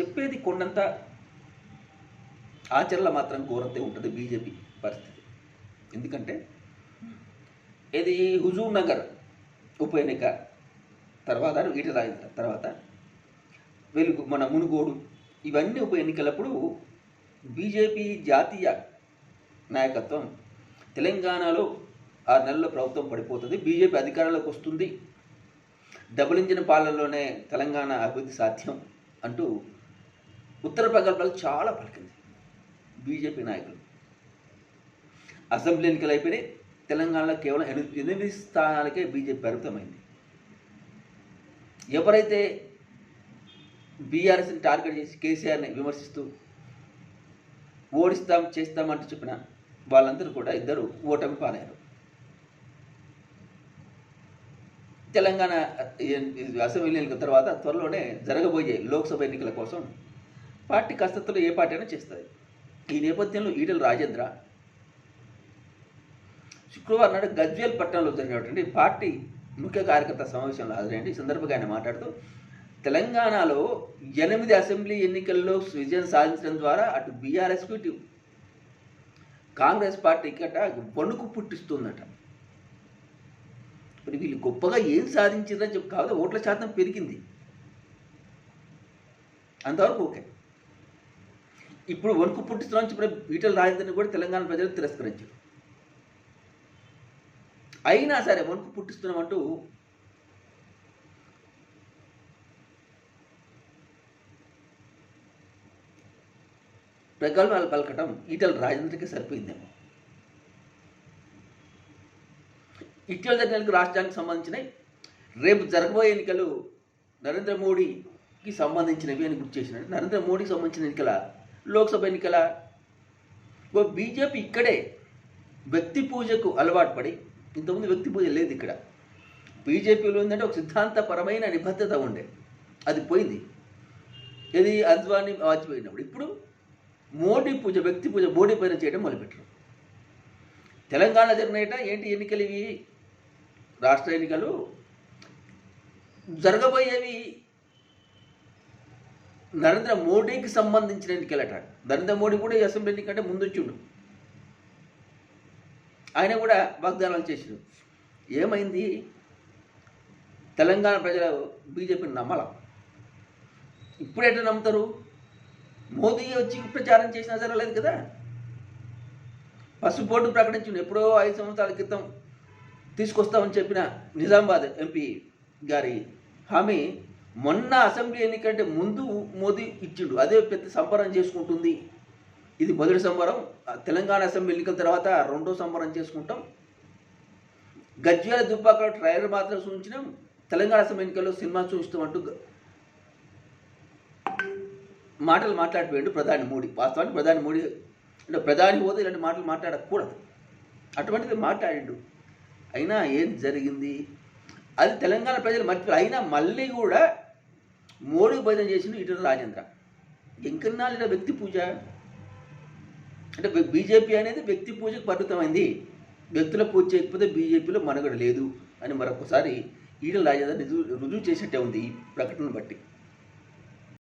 చెప్పేది కొండంత ఆచరణ మాత్రం ఘోరంతే ఉంటుంది బీజేపీ పరిస్థితి. ఎందుకంటే ఇది హుజూర్ నగర్ ఉప ఎన్నిక తర్వాత ఈట రాజేంద్ర తర్వాత వెలుగు మన మునుగోడు ఇవన్నీ ఉప ఎన్నికలప్పుడు బీజేపీ జాతీయ నాయకత్వం తెలంగాణలో ఆరు నెలల్లో ప్రభుత్వం పడిపోతుంది. బీజేపీ అధికారంలోకి వస్తుంది. డబుల్ ఇంజిన్ పాలనలోనే తెలంగాణ అభివృద్ధి సాధ్యం అంటూ ఉత్తర ప్రగల్భాలు చాలా పలికింది. బీజేపీ నాయకులు. అసెంబ్లీ ఎన్నికలు అయిపోయినాయి. తెలంగాణలో కేవలం ఎనిమిది ఎనిమిది స్థానాలకే బీజేపీ పరిమితమైంది. ఎవరైతే బీఆర్ఎస్ని టార్గెట్ చేసి కేసీఆర్ని విమర్శిస్తూ ఓడిస్తాం చేస్తామంటూ చెప్పిన వాళ్ళందరూ కూడా ఇద్దరు ఓటమి పాలయ్యారు. తెలంగాణ అసెంబ్లీ ఎన్నికల తర్వాత త్వరలోనే జరగబోయే లోక్సభ ఎన్నికల కోసం పార్టీ కసరత్తులు ఏ పార్టీ అయినా చేస్తుంది ఈ నేపథ్యంలో ఈటెల రాజేంద్ర శుక్రవారం నాడు గజ్వేల్ పట్టణంలో జరిగినటువంటి పార్టీ ముఖ్య కార్యకర్త సమావేశంలో హాజరైంది. ఈ సందర్భంగా ఆయన మాట్లాడుతూ తెలంగాణలో ఎనిమిది అసెంబ్లీ ఎన్నికల్లో విజయం సాధించడం ద్వారా అటు బీఆర్ఎస్కు ఇటు కాంగ్రెస్ పార్టీకి అట వణుకు పుట్టిస్తుందట. మరి వీళ్ళు గొప్పగా ఏం సాధించిందని చెప్పి కాదు ఓట్ల శాతం పెరిగింది. అంతవరకు ఓకే. ఇప్పుడు వణుకు పుట్టిస్తున్నాం ఇప్పుడు ఈటల రాజేంద్రని కూడా తెలంగాణ ప్రజలు తిరస్కరించారు. అయినా సరే వణుకు పుట్టిస్తున్నామంటూ ప్రగల్భాలు పలకటం ఈటల రాజేంద్రకి సరిపోయిందేమో. ఇటీవల జరిగిన రాష్ట్రానికి సంబంధించినవి రేపు జరగబోయే ఎన్నికలు నరేంద్ర మోడీకి సంబంధించినవి అని గుర్తు చేసినట్టు నరేంద్ర మోడీకి సంబంధించిన ఎన్నికల లోక్సభ ఎన్నికల ఓ బీజేపీ ఇక్కడే వ్యక్తి పూజకు అలవాటు పడి ఇంతకుముందు వ్యక్తి పూజ లేదు ఇక్కడ. బీజేపీలో ఏంటంటే ఒక సిద్ధాంతపరమైన నిబద్ధత ఉండే. అది పోయింది. ఇది అద్వాని వాజ్పేయినప్పుడు ఇప్పుడు మోడీ పూజ వ్యక్తి పూజ మోడీ పైన చేయడం మొదలుపెట్టారు. తెలంగాణ జరిగినట ఏంటి ఎన్నికలు ఇవి? రాష్ట్ర ఎన్నికలు జరగబోయేవి నరేంద్ర మోడీకి సంబంధించిన ఎన్నికలట నరేంద్ర మోడీ కూడా ఈ అసెంబ్లీ ఎన్నికంటే ముందు వచ్చిండు ఆయన కూడా వాగ్దానాలు చేసిండు. ఏమైంది? తెలంగాణ ప్రజలు బీజేపీని నమ్మలం. ఇప్పుడు ఎట్లా నమ్ముతారు? మోదీ వచ్చి ప్రచారం చేసినా లేదు కదా. పసుపు బోర్డు ప్రకటించింది ఎప్పుడో ఐదు సంవత్సరాల క్రితం తీసుకొస్తామని చెప్పిన నిజామాబాద్ ఎంపీ గారి హామీ మొన్న అసెంబ్లీ ఎన్నికంటే ముందు మోదీ ఇచ్చిండు. అదే పెద్ద సంబరం చేసుకుంటుంది. ఇది మొదటి సంబరం. ఆ తెలంగాణ అసెంబ్లీ ఎన్నికల తర్వాత రెండో సంబరం చేసుకుంటాం. గజ్వేల దుబ్బాకలో ట్రైలర్ మాత్రం చూపించినాం. తెలంగాణ అసెంబ్లీ ఎన్నికల్లో సినిమా చూపిస్తామంటూ మాటలు మాట్లాడిపోయాడు ప్రధాని మోడీ. వాస్తవానికి ప్రధాని మోడీ అంటే ప్రధాని హోదా ఇలాంటి మాటలు మాట్లాడకూడదు. అటువంటిది మాట్లాడిండు. అయినా ఏం జరిగింది? అది తెలంగాణ ప్రజలు మర్చిపోయి అయినా మళ్ళీ కూడా మోడీ భజన చేసిన ఇటు రాజేంద్ర. ఇంకన్నాళ్ళు ఇలా వ్యక్తి పూజ? అంటే బీజేపీ అనేది వ్యక్తి పూజకు పరిమితమైంది. వ్యక్తుల పూజ చేయకపోతే బీజేపీలో మనుగడ లేదు అని మరొకసారి ఈటల రాజేంద్ర రుజువు రుజువు చేసినట్టే ఉంది ఈ ప్రకటనను బట్టి.